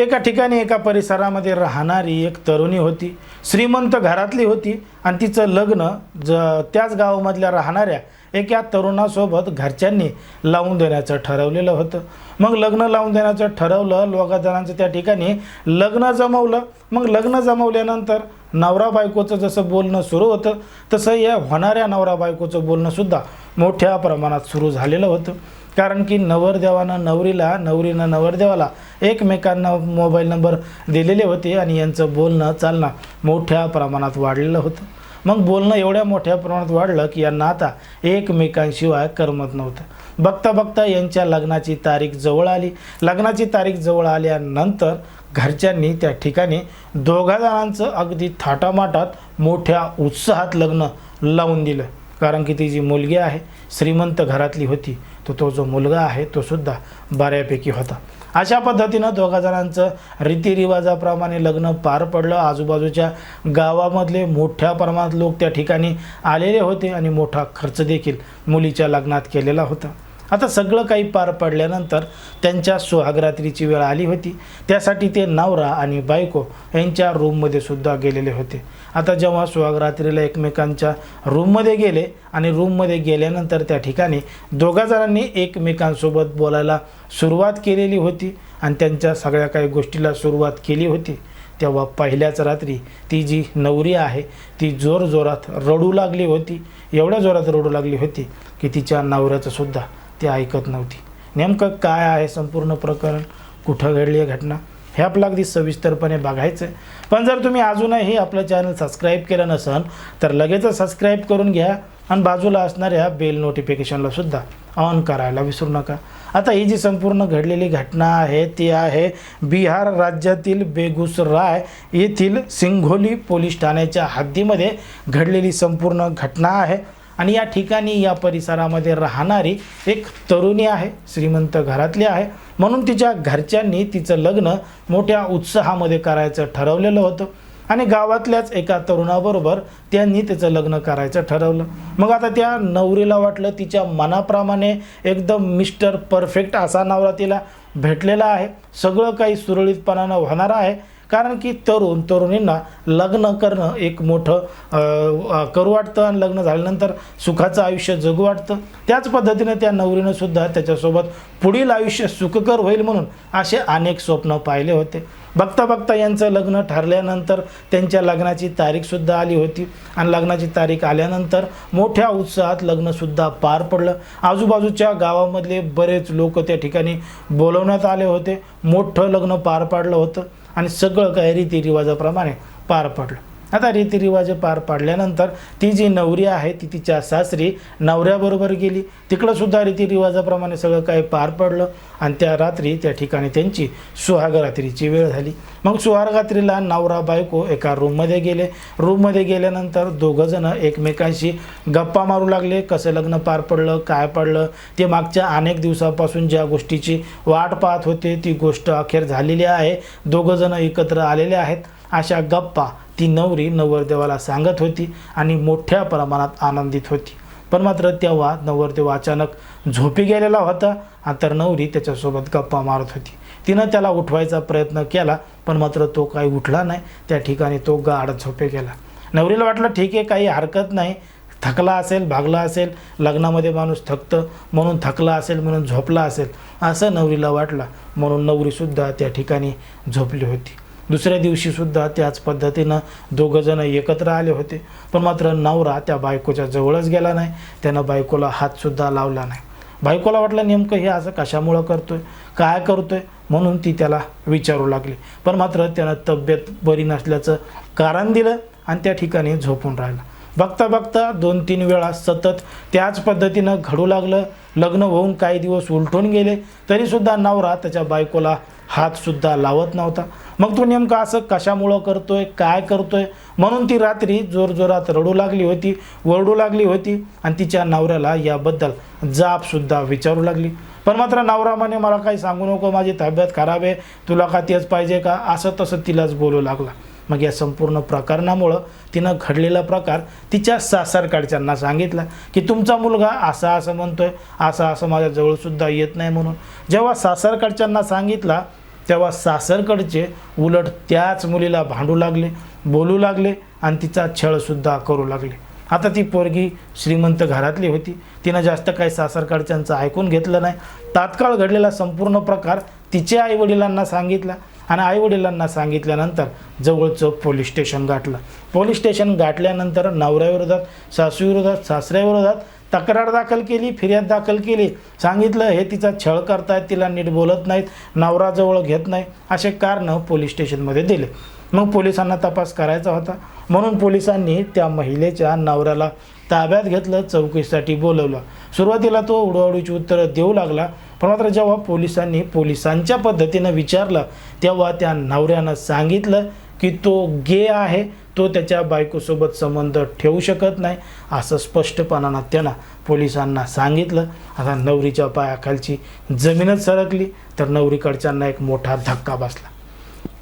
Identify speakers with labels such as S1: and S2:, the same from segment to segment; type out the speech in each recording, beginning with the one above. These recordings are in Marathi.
S1: एका ठिकाणी एका परिसरामध्ये राहणारी एक तरुणी होती. श्रीमंत घरातली होती आणि तिचं लग्न ज त्याच गावामधल्या राहणाऱ्या एका तरुणासोबत घरच्यांनी लावून देण्याचं ठरवलेलं होतं. मग लग्न लावून देण्याचं ठरवलं लोका जणांचं त्या ठिकाणी लग्न जमवलं. मग लग्न जमवल्यानंतर नवरा बायकोचं जसं बोलणं सुरू होतं तसं या होणाऱ्या नवरा बायकोचं बोलणंसुद्धा मोठ्या प्रमाणात सुरू झालेलं होतं. कारण की नवरदेवानं नवरीला नवरीनं नवरदेवाला एकमेकांना मोबाईल नंबर दिलेले होते आणि यांचं बोलणं चालणं मोठ्या प्रमाणात वाढलेलं होतं. मग बोलणं एवढ्या मोठ्या प्रमाणात वाढलं की यांना आता एकमेकांशिवाय करमत नव्हतं. बघता बघता यांच्या लग्नाची तारीख जवळ आली. लग्नाची तारीख जवळ आल्यानंतर घरच्यांनी त्या ठिकाणी दोघा जणांचं अगदी थाटामाटात मोठ्या उत्साहात लग्न लावून दिलं. कारण की ती जी मुलगी आहे श्रीमंत घरातली होती तो तो जो मुलगा आहे तो सुद्धा बऱ्यापैकी होता. अशा पद्धतीनं दोघा जणांचं रीतिरिवाजाप्रमाणे लग्न पार पडलं. आजूबाजूच्या गावामधले मोठ्या प्रमाणात लोक त्या ठिकाणी आलेले होते आणि मोठा खर्च देखील मुलीच्या लग्नात केलेला होता. आता सगळं काही पार पडल्यानंतर त्यांच्या सुहागरात्रीची वेळ आली होती. त्यासाठी ते नवरा आणि बायको यांच्या रूममध्ये सुद्धा गेलेले होते. आता जेव्हा सुहागरात्रीला एकमेकांच्या रूममध्ये गेले आणि रूममध्ये गेल्यानंतर त्या ठिकाणी दोघा जणांनी एकमेकांसोबत बोलायला सुरुवात केलेली होती आणि त्यांच्या सगळ्या काही गोष्टीला सुरुवात केली होती. तेव्हा पहिल्याच रात्री ती जी नवरी आहे ती जोरजोरात रडू लागली होती. एवढ्या जोरात रडू लागली होती की तिच्या नवऱ्याचंसुद्धा ती ऐकत नव्हती. नेमकं काय आहे संपूर्ण प्रकरण? कुठं घडली आहे घटना? हे आपलं अगदी सविस्तरपणे बघायचं आहे पण जर तुम्ही अजूनही आपलं चॅनल सबस्क्राईब केलं नसन तर लगेचच सबस्क्राईब करून घ्या आणि बाजूला असणाऱ्या बेल नोटिफिकेशनला सुद्धा ऑन करायला विसरू नका. आता ही जी संपूर्ण घडलेली घटना आहे ती आहे बिहार राज्यातील बेगुसराय येथील सिंघोली पोलीस ठाण्याच्या हद्दीमध्ये घडलेली संपूर्ण घटना आहे. आणि या ठिकाणी या परिसरामध्ये राहणारी एक तरुणी आहे श्रीमंत घरातली आहे. म्हणून तिच्या घरच्यांनी तिचं लग्न मोठ्या उत्साहामध्ये करायचं ठरवलेलं होतं. आणि गावातल्याच एका तरुणाबरोबर त्यांनी तिचं लग्न करायचं ठरवलं. मग आता त्या नवरीला वाटलं तिच्या मनाप्रमाणे एकदम मिस्टर परफेक्ट असा नवरा तिला भेटलेला आहे. सगळं काही सुरळीतपणानं होणार आहे. कारण की तरुण तरुणींना लग्न करणं एक मोठं करू वाटतं आणि लग्न झाल्यानंतर सुखाचं आयुष्य जगू वाटतं. त्याच पद्धतीने त्या नवरीनं सुद्धा त्याच्यासोबत पुढील आयुष्य सुखकर होईल म्हणून असे अनेक स्वप्न पाहिले होते. बघता बघता यांचं लग्न ठरल्यानंतर त्यांच्या लग्नाची तारीखसुद्धा आली होती. आणि लग्नाची तारीख आल्यानंतर मोठ्या उत्साहात लग्नसुद्धा पार पडलं. आजूबाजूच्या गावामधले बरेच लोक त्या ठिकाणी बोलवण्यात आले होते. मोठं लग्न पार पाडलं होतं. आणि सगळं काही रीतिरिवाजाप्रमाणे पार पडलं. आता रीतिरिवाज पार पाडल्यानंतर ती जी नवरी आहे ती तिच्या सासरी नवऱ्याबरोबर गेली. तिकडंसुद्धा रीतिरिवाजाप्रमाणे सगळं काही पार पडलं आणि त्या रात्री त्या ठिकाणी त्यांची सुहागरात्रीची वेळ झाली. मग सुहागरात्रीला नवरा बायको एका रूममध्ये गेले. रूममध्ये गेल्यानंतर दोघंजणं एकमेकांशी गप्पा मारू लागले. कसं लग्न पार पडलं काय पडलं? ते मागच्या अनेक दिवसापासून ज्या गोष्टीची वाट पाहत होते ती गोष्ट अखेर झालेली आहे. दोघंजणं एकत्र आलेले आहेत. अशा गप्पा ती नवरी नवरदेवाला सांगत होती आणि मोठ्या प्रमाणात आनंदित होती. पण मात्र तेव्हा नवरदेव अचानक झोपी गेलेला होता आणि तर नवरी त्याच्यासोबत गप्पा मारत होती. तिनं त्याला उठवायचा प्रयत्न केला पण मात्र तो काही उठला नाही. त्या ठिकाणी तो गाढ झोपे गेला. नवरीला वाटलं ठीक आहे काही हरकत नाही. थकला असेल भागला असेल लग्नामध्ये माणूस थकतं म्हणून थकला असेल म्हणून झोपला असेल. असं नवरीला वाटलं. म्हणून नवरीसुद्धा त्या ठिकाणी झोपली होती. दुसऱ्या दिवशीसुद्धा त्याच पद्धतीनं दोघंजणं एकत्र आले होते. पण मात्र नवरा त्या बायकोच्या जवळच गेला नाही. त्यानं बायकोला हातसुद्धा लावला नाही. बायकोला वाटलं नेमकं हे असं कशामुळं करतोय? काय करतोय? म्हणून ती त्याला विचारू लागली. पण मात्र त्यानं तब्येत बरी नसल्याचं कारण दिलं आणि त्या ठिकाणी झोपून राहिलं. बघता बघता दोन तीन वेळा सतत त्याच पद्धतीनं घडू लागलं. लग्न होऊन काही दिवस उलटून गेले. तरीसुद्धा नवरा त्याच्या बायकोला हातसुद्धा लावत नव्हता. मग तो नेमकं असं कशामुळं करतोय काय करतोय? म्हणून ती रात्री जोरजोरात रडू लागली होती ओरडू लागली होती आणि तिच्या नवऱ्याला याबद्दल जाबसुद्धा विचारू लागली. पण मात्र नवरा म्हणे मला काही सांगू नको माझी तब्येत खराब आहे तुला का तेच पाहिजे का? असं तसं तिलाच बोलू लागला. मग या संपूर्ण प्रकरणामुळं तिनं घडलेला प्रकार तिच्या सासरकडच्यांना सांगितला की तुमचा मुलगा असा असं म्हणतोय असं असं माझ्याजवळसुद्धा येत नाही म्हणून. जेव्हा सासरकडच्यांना सांगितला तेव्हा सासरकडचे उलट त्याच मुलीला भांडू लागले बोलू लागले आणि तिचा छळसुद्धा करू लागले. आता ती पोरगी श्रीमंत घरातली होती. तिनं जास्त काही सासरकडच्यांचं ऐकून घेतलं नाही. तात्काळ घडलेला संपूर्ण प्रकार तिच्या आईवडिलांना सांगितला आणि आईवडिलांना सांगितल्यानंतर जवळचं पोलीस स्टेशन गाठलं. पोलीस स्टेशन गाठल्यानंतर नवऱ्याविरोधात सासूविरोधात सासऱ्याविरोधात तक्रार दाखल केली फिर्याद दाखल केली. सांगितलं हे तिचा छळ करतायत तिला नीट बोलत नाहीत नवरा जवळ घेत नाही असे कारणं पोलीस स्टेशनमध्ये दिले. मग पोलिसांना तपास करायचा होता. म्हणून पोलिसांनी त्या महिलेच्या नवऱ्याला ताब्यात घेतलं चौकशीसाठी बोलवलं. सुरुवातीला तो उडवाडूची उत्तरं देऊ लागला पण मात्र जेव्हा पोलिसांनी पोलिसांच्या पद्धतीनं विचारलं तेव्हा त्या नवऱ्यानं सांगितलं की तो गे आहे तो त्याच्या बायकोसोबत संबंध ठेवू शकत नाही असं स्पष्टपणानं त्यानं पोलिसांना सांगितलं. आता नवरीच्या पायाखालची जमीनच सरकली तर नवरीकडच्यांना एक मोठा धक्का बसला.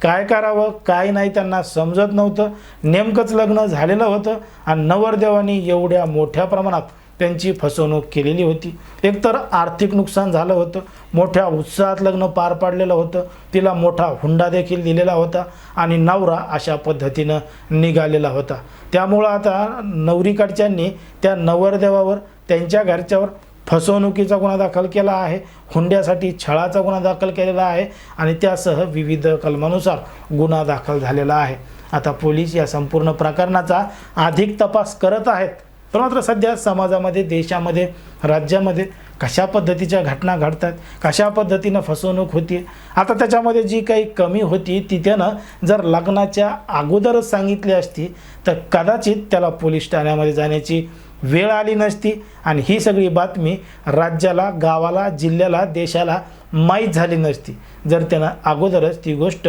S1: काय करावं काय नाही त्यांना समजत नव्हतं. नेमकंच लग्न झालेलं होतं आणि नवरदेवानी एवढ्या मोठ्या प्रमाणात त्यांची फसवणूक केलेली होती. एकतर आर्थिक नुकसान झालं होतं. मोठ्या उत्साहात लग्न पार पाडलेलं होतं. तिला मोठा हुंडा देखील दिलेला होता आणि नवरा अशा पद्धतीनं निघालेला होता. त्यामुळं आता नवरीकडच्यांनी त्या नवरदेवावर त्यांच्या घरच्यावर फसवणुकीचा गुन्हा दाखल केला आहे. हुंड्यासाठी छळाचा गुन्हा दाखल केलेला आहे आणि त्यासह विविध कलमानुसार गुन्हा दाखल झालेला आहे. आता पोलीस या संपूर्ण प्रकरणाचा अधिक तपास करत आहेत. पण मात्र सध्या समाजामध्ये देशामध्ये राज्यामध्ये कशा पद्धतीच्या घटना घडतात कशा पद्धतीनं फसवणूक होती आता त्याच्यामध्ये जी काही कमी होती ती त्यानं जर लग्नाच्या अगोदरच सांगितली असती तर कदाचित त्याला पोलीस ठाण्यामध्ये जाण्याची वेळ आली नसती. आणि ही सगळी बातमी राज्याला गावाला जिल्ह्याला देशाला माहीत झाली नसती. जर त्यानं अगोदरच ती गोष्ट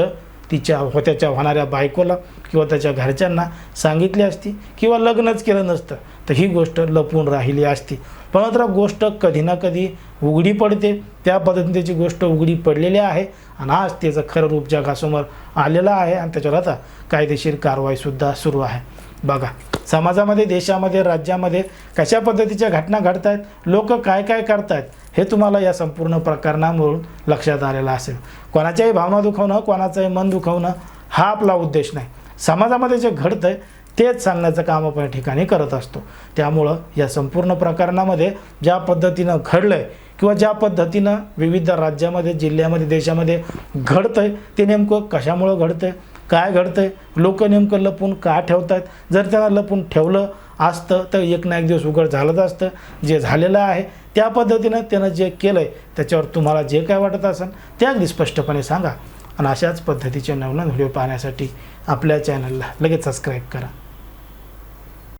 S1: तिच्या होत्याच्या होणाऱ्या बायकोला किंवा त्याच्या घरच्यांना सांगितली असती किंवा लग्नच केलं नसतं तर ही गोष्ट लपून राहिली असती. पण मात्र गोष्ट कधी ना कधी उघडी पडते. त्या पद्धतीने त्याची गोष्ट उघडी पडलेली आहे. आणि आज त्याचं खरं रूप जगासमोर आलेलं आहे. आणि त्याच्यावर आता कायदेशीर कारवाईसुद्धा सुरू आहे. बघा समाजामध्ये देशामध्ये राज्यामध्ये कशा पद्धतीच्या घटना घडत आहेत लोक काय काय करतायत हे तुम्हाला या संपूर्ण प्रकरणावरून लक्षात आलेलं असेल. कोणाच्याही भावना दुखवणं कोणाचंही मन दुखवणं हा आपला उद्देश नाही. समाजामध्ये जे घडतं आहे तेच सांगण्याचं काम आपण या ठिकाणी करत असतो. त्यामुळं या संपूर्ण प्रकरणामध्ये ज्या पद्धतीनं घडलं आहे किंवा ज्या पद्धतीनं विविध राज्यामध्ये जिल्ह्यामध्ये देशामध्ये घडतं आहे ते नेमकं कशामुळं घडतं आहे काय घडतं आहे लोक नेमकं लपून का ठेवत आहेत जर त्यांना लपून ठेवलं असतं तर एक ना एक दिवस उघड झालंच असतं. जे झालेलं आहे त्या पद्धतीनं त्यानं जे केलं आहे त्याच्यावर तुम्हाला जे काय वाटत असेल ते अगदी स्पष्टपणे सांगा. आणि अशाच पद्धतीचे नवनवीन व्हिडिओ पाहण्यासाठी आपल्या चॅनलला लगेच सबस्क्राईब करा.